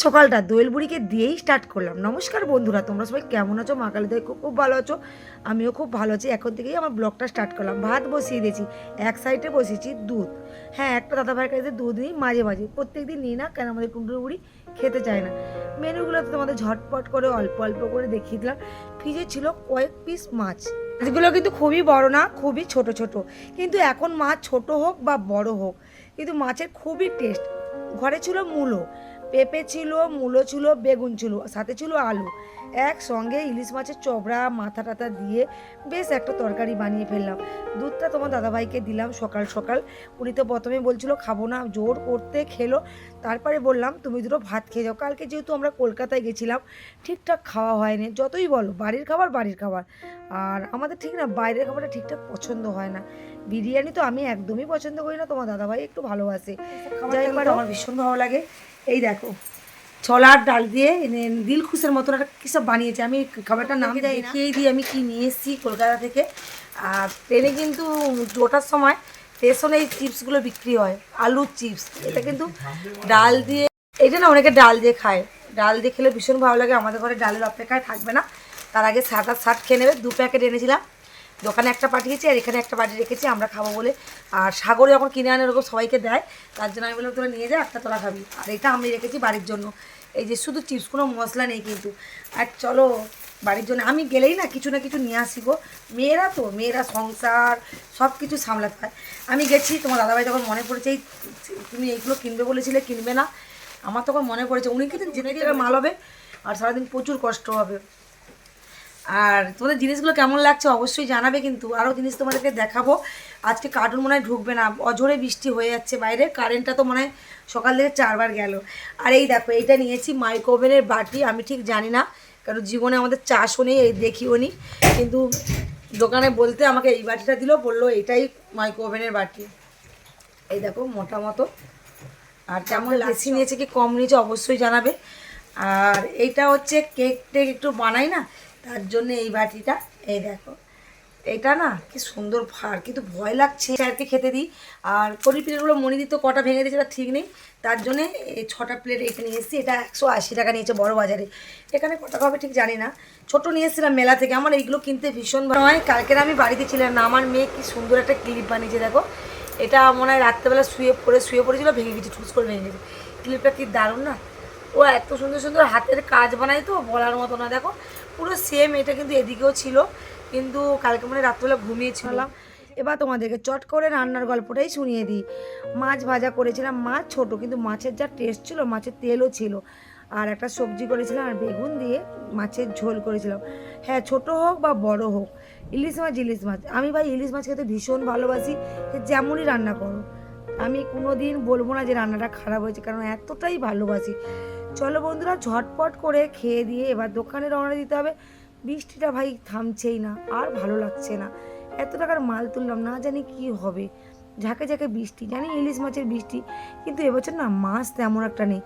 সকালটা দোয়েল বুড়িকে দিয়েই স্টার্ট করলাম। নমস্কার বন্ধুরা, তোমরা সবাই কেমন আছো? মা কালী খুব খুব ভালো আছো? আমিও খুব ভালো আছি। এখন থেকেই আমার ব্লগটা স্টার্ট করলাম। ভাত বসিয়ে দিয়েছি। এক সাইডে বসিয়েছি দুধ। হ্যাঁ একটা দাদা ভাইয়ের কাছে দুধ নিই, মাঝে মাঝে। প্রত্যেক দিন নিই না, কেন আমাদের কুণ্ডুর বুড়ি খেতে চায় না। মেনুগুলো তো তোমাদের ঝটপট করে, অল্প অল্প করে দেখিয়ে দিলাম। ফ্রিজে ছিল কয়েক পিস মাছ। মাছগুলো কিন্তু খুবই বড় না, খুবই ছোট ছোট। কিন্তু এখন মাছ ছোট হোক বা বড় হোক, কিন্তু মাছের খুবই টেস্ট ঘরে ছিল মূলো। পেঁপে ছিল মূলো ছিল বেগুন ছিল সাথে ছিল আলু। একসঙ্গে ইলিশ মাছের চবড়া মাথা টাথা দিয়ে বেশ একটা তরকারি বানিয়ে ফেললাম। দুধটা তোমার দাদাভাইকে দিলাম সকাল সকাল। উনি তো প্রথমে বলছিল খাব না জোর করতে খেলো। তারপরে বললাম তুমি দুটো ভাত খেয়ে যাও। কালকে যেহেতু আমরা কলকাতায় গেছিলাম ঠিকঠাক খাওয়া হয়নি। যতই বলো বাড়ির খাবার বাড়ির খাবার। আর আমাদের ঠিক না বাইরের খাবারটা ঠিকঠাক পছন্দ হয় না। বিরিয়ানি তো আমি একদমই পছন্দ করি না তোমার দাদাভাই একটু ভালোবাসে। যাই আমার ভীষণ ভালো লাগে। এই দেখো। ছোলার ডাল দিয়ে দিলখুশের মতন একটা কী সব বানিয়েছে। আমি খাবারটার নাম দেখিয়েই দিই আমি কি নিয়ে এসেছি কলকাতা থেকে। আর ট্রেনে কিন্তু ওঠার সময় স্টেশনে এই চিপসগুলো বিক্রি হয় আলুর চিপস। এটা কিন্তু ডাল দিয়ে এটা না অনেকে ডাল দিয়ে খায়। ডাল দিয়ে খেলে ভীষণ ভালো লাগে। আমাদের ঘরে ডালের অপেক্ষায় থাকবে না। তার আগে সাত আর ষাট খেয়ে নেবে। দু প্যাকেট এনেছিলাম। দোকানে একটা পাঠিয়েছি আর এখানে একটা পাঠিয়ে রেখেছি, আমরা খাব বলে। আর সাগরে যখন কিনে আনে, ওরকম সবাইকে দেয়। তার জন্য আমি বললাম, তোরা নিয়ে যা, একটা তোরা খাবি। আর এটা আমি রেখেছি বাড়ির জন্য। এই যে শুধু চিপস, কোনো মশলা নেই কিন্তু। আর চলো, বাড়ির জন্য। আমি গেলেই না কিছু না কিছু নিয়ে আসি গো। মেয়েরা তো, মেয়েরা সংসার সব কিছু সামলাতে হয়। আমি গেছি, তোমার দাদাভাই যখন মনে পড়েছে, এই, তুমি এইগুলো কিনবে বলেছিলে, কিনবে না? আমার তখন মনে পড়েছে, উনি কিন্তু জেনে গেলে মাল হবে, আর সারাদিন প্রচুর কষ্ট হবে। আর তোমাদের জিনিসগুলো কেমন লাগছে অবশ্যই জানাবে কিন্তু আরও জিনিস তোমাদেরকে দেখাবো। আজকে কার্টুন মনে হয় ঢুকবে না অঝরে বৃষ্টি হয়ে যাচ্ছে বাইরে কারেন্টটা তো মনে হয় সকাল থেকে চারবার গেল। আর এই দেখো এইটা নিয়েছি মাইক্রোওভেনের বাটি আমি ঠিক জানি না কারণ জীবনে আমাদের চাষও নেই এই দেখিও নি। কিন্তু দোকানে বলতে আমাকে এই বাটিটা দিল বলল এটাই মাইক্রোওভেনের বাটি। এই দেখো মোটা মতো। আর কেমন বেশি নিয়েছে কি কম নিয়েছে অবশ্যই জানাবে। আর এইটা হচ্ছে কেক টেক একটু বানাই না তার জন্য এই বাটিটা, এই দেখো। এটা না কি সুন্দর ভার কিন্তু ভয় লাগছে। স্যারকে খেতে দিই। আর কড়ি প্লেটগুলো মনে দিত, কটা ভেঙে দিয়েছে ঠিক নেই। তার জন্যে এই ছটা প্লেট এখানে নিয়ে এসেছি। এটা একশো আশি টাকা নিয়েছে বড় বাজারে। এখানে কত টাকা হবে ঠিক জানি না। ছোট নিয়ে এসেছিলাম মেলা থেকে। আমার এইগুলো কিনতে ভীষণ হয়। কালকের আমি বাড়িতে ছিলাম না। আমার মেয়ে কি সুন্দর একটা ক্লিপ বানিয়েছে, দেখো। এটা মনে হয় রাত্রেবেলা শুয়ে পড়ে, শুয়ে পড়েছিল, ভেঙে গেছে, ঠুস করে ভেঙে গেছে। ক্লিপটা কি দারুণ না? ও এত সুন্দর সুন্দর হাতের কাজ বানায় তো, বলার মতো না। দেখো, পুরো সেম এটা কিন্তু এদিকেও ছিল, কিন্তু কালকে মানে রাত্রেবেলা ঘুমিয়েছিলাম এবার তোমাদেরকে চট করে রান্নার গল্পটাই শুনিয়ে দিই। মাছ ভাজা করেছিলাম, মাছ ছোট, কিন্তু মাছের যা টেস্ট ছিল, মাছের তেলও ছিল। আর একটা সবজি করেছিলাম, আর বেগুন দিয়ে মাছের ঝোল করেছিলাম। হ্যাঁ ছোট হোক বা বড় হোক, ইলিশ মাছ ইলিশ মাছ। আমি ভাই ইলিশ মাছ খেতে ভীষণ ভালোবাসি যেমনই রান্না করো। আমি কোনো দিন বলব না যে রান্নাটা খারাপ হয়েছে, কারণ এতটাই ভালোবাসি। চলো বন্ধুরা, ঝটপট করে খেয়ে দিয়ে এবার দোকানে রওনা দিতে হবে। বৃষ্টিটা ভাই থামছেই না, আর ভালো লাগছে না। এত টাকার মাল তুললাম, না জানি কি হবে। ঝাঁকে ঝাঁকে বৃষ্টি, জানি ইলিশ মাছের বৃষ্টি, কিন্তু এবছর না মাছ তেমন একটা নেই।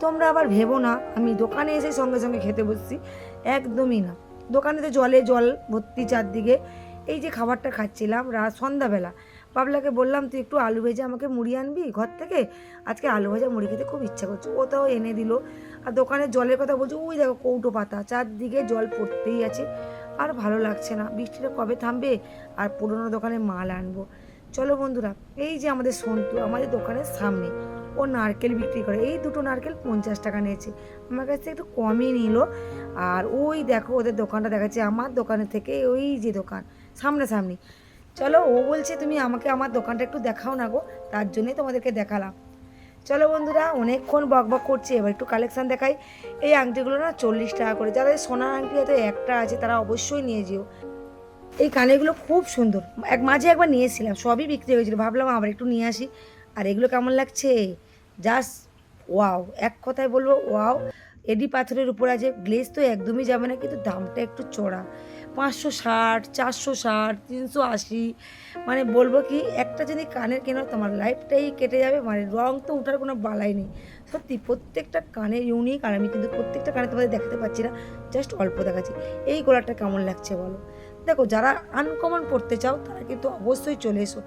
তোমরা আবার ভেবো না, আমি দোকানে এসে সঙ্গে সঙ্গে খেতে বসছি। একদমই না। দোকানে তো জলে জল ভর্তি চারদিকে। এই যে খাবারটা খাচ্ছিলাম রাত সন্ধ্যাবেলা। বাবলাকে বললাম, তুই একটু আলু ভেজে আমাকে মুড়ি আনবি ঘর থেকে? আজকে আলু ভাজা মুড়ি খেতে খুব ইচ্ছা করছে। ও তাও এনে দিল। আর দোকানে জলের কথা বলছে, ওই দেখো কৌটো পাতা, চারদিকে জল পড়তেই আছে। আর ভালো লাগছে না। বৃষ্টিটা কবে থামবে? আর পুরোনো দোকানে মাল আনব। চলো বন্ধুরা, এই যে আমাদের সন্তু আমাদের দোকানের সামনে, ও নারকেল বিক্রি করে। এই দুটো নারকেল পঞ্চাশ টাকা নিয়েছে। আমার কাছ থেকে একটু কমই নিল। আর ওই দেখো ওদের দোকানটা দেখাচ্ছে। আমার দোকানের থেকে ওই যে দোকান, সামনাসামনি। চলো, ও বলছে তুমি আমাকে আমার দোকানটা একটু দেখাও না গো, তার জন্যই তোমাদেরকে দেখালাম। চলো বন্ধুরা, অনেকক্ষণ বক বক করছে, এবার একটু কালেকশান দেখাই। এই আংটিগুলো না চল্লিশ টাকা করে, যাদের সোনার আংটি হয়তো একটা আছে, তারা অবশ্যই নিয়ে যেও। এই কানেরগুলো খুব সুন্দর, এক মাঝে একবার নিয়েছিলাম, সবই বিক্রি হয়েছিল, ভাবলাম আবার একটু নিয়ে আসি। আর এগুলো কেমন লাগছে? জাস্ট ওয়াও এক কথায় বলব ওয়াও এডি পাথরের উপর আছে গ্লেজ তো একদমই যাবে না, কিন্তু দামটা একটু চড়া। পাঁচশো ষাট, চারশো ষাট, তিনশো আশি। মানে বলব কি, একটা যদি কানের কেন তোমার লাইফটাই কেটে যাবে। মানে রং তো উঠার কোনো বালাই নেই। সত্যি, প্রত্যেকটা কানের ইউনিক আর আমি কিন্তু প্রত্যেকটা কানে তোমাদের দেখাতে পাচ্ছি না জাস্ট অল্প দেখাচ্ছি। এই গলাটা কেমন লাগছে বলো? দেখো, যারা আনকমন পড়তে চাও, তারা কিন্তু অবশ্যই চলে এসো।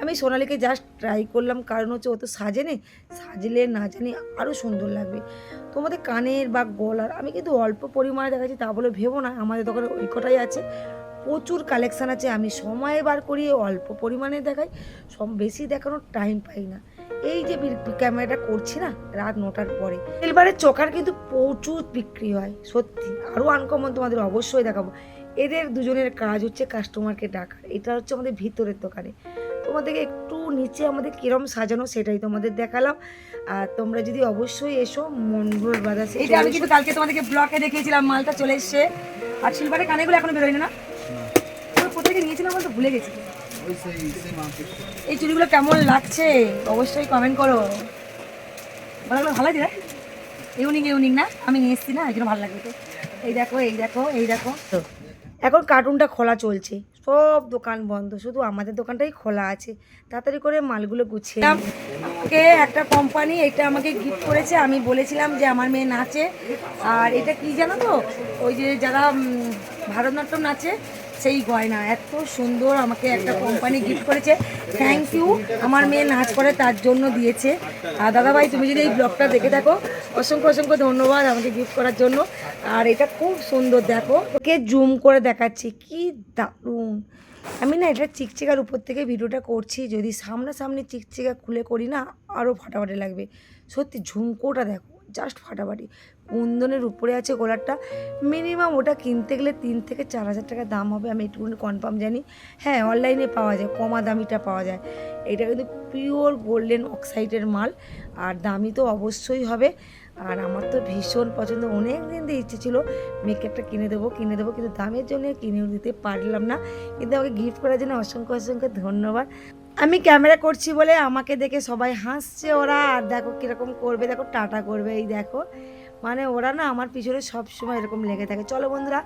আমি সোনালিকে জাস্ট ট্রাই করলাম, কারণ হচ্ছে ও তো সাজেনি। সাজলে না জানি আরও সুন্দর লাগবে। তোমাদের কানের বা গলার, আমি কিন্তু অল্প পরিমাণে দেখাচ্ছি, তা বলে ভেবো না, আমাদের দোকানে ওই কটাই আছে। প্রচুর কালেকশান আছে, আমি সময় বার করি, অল্প পরিমাণে দেখাই, সব বেশি দেখানোর টাইম পাই না। এই যে ক্যামেরাটা করছি না, রাত নটার পরে। সিলভারের চোখার কিন্তু প্রচুর বিক্রি হয়, সত্যি। আরও আনকমন তোমাদের অবশ্যই দেখাবো। এদের দুজনের কাজ হচ্ছে কাস্টমারকে ডাকা। এটা হচ্ছে আমাদের ভিতরের দোকানে। তোমাদেরকে একটু নিচে আমাদের কিরম সাজানো সেটাই তোমাদের দেখালাম। আর তোমরা যদি অবশ্যই এসো মন্ডল বাজার এটা আমি কিন্তু কালকে তোমাদেরকে ব্লকে দেখিয়েছিলাম মালটা চলে এসছে। আর সিলভারের কানেগুলো এখনও বেরোয়নি না? কোথেকে নিয়েছিলাম বলতে ভুলে গেছি। ওই সেই সেই মার্কেট এই চুড়িগুলো কেমন লাগছে? অবশ্যই কমেন্ট করো। ভালো ভালো লাগছে রে? ইউনিক ইউনিক না? আমি নিয়ে এসেছি না এই জন্য ভালো লাগবে তো এই দেখো এই দেখো এই দেখো। এখন কার্টুনটা খোলা চলছে। সব দোকান বন্ধ, শুধু আমাদের দোকানটাই খোলা আছে। তাড়াতাড়ি করে মালগুলো গুছিয়ে। আমাকে একটা কোম্পানি এটা আমাকে গিফট করেছে, আমি বলেছিলাম যে আমার মেয়ে নাচে। আর এটা কি জানো তো? ওই যে যারা ভারতনাট্যম নাচে সেই গয়না। এত সুন্দর আমাকে একটা কোম্পানি গিফট করেছে। থ্যাংক ইউ আমার মেয়ে নাচ করে তার জন্য দিয়েছে। আর দাদাভাই, তুমি যদি এই ব্লগটা দেখে থাকো, অসংখ্য অসংখ্য ধন্যবাদ আমাকে গিফট করার জন্য। আর এটা খুব সুন্দর, দেখো। ওকে জুম করে দেখাচ্ছি। কি দারুণ। আমি না এটা চিকচিকার উপর থেকে ভিডিওটা করছি। যদি সামনাসামনি চিকচিকা খুলে করি না আরও ফাটাফাটি লাগবে। সত্যি ঝুমকোটা দেখো জাস্ট ফাটাফাটি। কুন্দনের উপরে আছে গোলারটা মিনিমাম ওটা কিনতে গেলে তিন থেকে চার হাজার টাকা দাম হবে। আমি একটুখানি কনফার্ম জানি। হ্যাঁ অনলাইনে পাওয়া যায়, কমা দামিটা পাওয়া যায়। এটা কিন্তু পিওর গোল্ডেন অক্সাইডের মাল, আর দামি তো অবশ্যই হবে। আর আমার তো ভীষণ পছন্দ অনেক দিন দিয়ে ইচ্ছে ছিল মেয়েকে একটা কিনে দেবো কিনে দেবো, কিন্তু দামের জন্য কিনেও দিতে পারলাম না। কিন্তু আমাকে গিফট করার জন্য অসংখ্য অসংখ্য ধন্যবাদ। আমি ক্যামেরা করছি বলে আমাকে দেখে সবাই হাসছে ওরা। আর দেখো কীরকম করবে, দেখো টাটা করবে, এই দেখো। মানে ওরা না আমার পিছনে সব সময় এরকম লেগে থাকে। চলো বন্ধুরা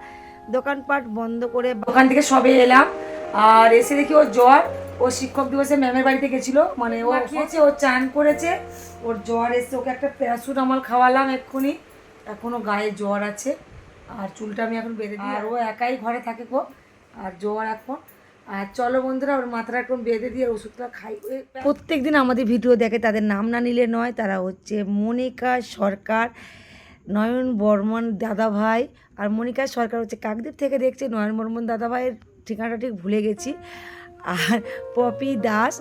দোকানপাট বন্ধ করে দোকান থেকে সবে এলাম। আর এসে দেখি ওর জ্বর। ও শিক্ষক দিবসে ম্যামের বাড়িতে গেছিল। মানে ও খেয়েছে ও চান করেছে। ওর জ্বর এসে ওকে একটা প্যারাসুটামল খাওয়ালাম এক্ষুনি। এখনও গায়ে জ্বর আছে। আর চুলটা আমি এখন বেঁধে দিই। আর ও একাই ঘরে থাকে গো। আর জ্বর এখন। আর চলো বন্ধুরা ওর মাথাটা এখন বেঁধে দিয়ে ওষুধটা খাই। প্রত্যেক দিন আমাদের ভিডিও দেখে। তাদের নাম না নিলে নয়। তারা হচ্ছে মনিকা সরকার। নয়ন বর্মন দাদাভাই আর মনিকা সরকার হচ্ছে কাকদ্বীপ থেকে দেখছে নয়ন বর্মন দাদাভাইয়ের ঠিকানাটা ঠিক ভুলে গেছি। আর পপি দাস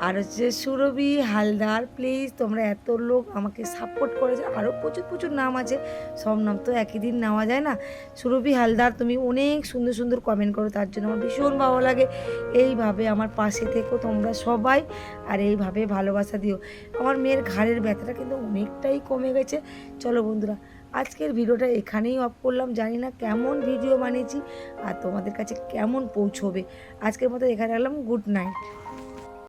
আর হচ্ছে সুরভি হালদার প্লিজ তোমরা এত লোক আমাকে সাপোর্ট করেছে। আরও প্রচুর প্রচুর নাম আছে। সব নাম তো একই দিন নেওয়া যায় না। সুরভি হালদার, তুমি অনেক সুন্দর সুন্দর কমেন্ট করো। তার জন্য আমার ভীষণ ভালো লাগে। এইভাবে আমার পাশে থেকো তোমরা সবাই। আর এইভাবে ভালোবাসা দিও। আমার মেয়ের ঘাড়ের ব্যথাটা কিন্তু অনেকটাই কমে গেছে। চলো বন্ধুরা, আজকের ভিডিওটা এখানেই অফ করলাম। জানি না কেমন ভিডিও বানিয়েছি আর তোমাদের কাছে কেমন পৌঁছবে। আজকের মতো এখানে রাখলাম। Good night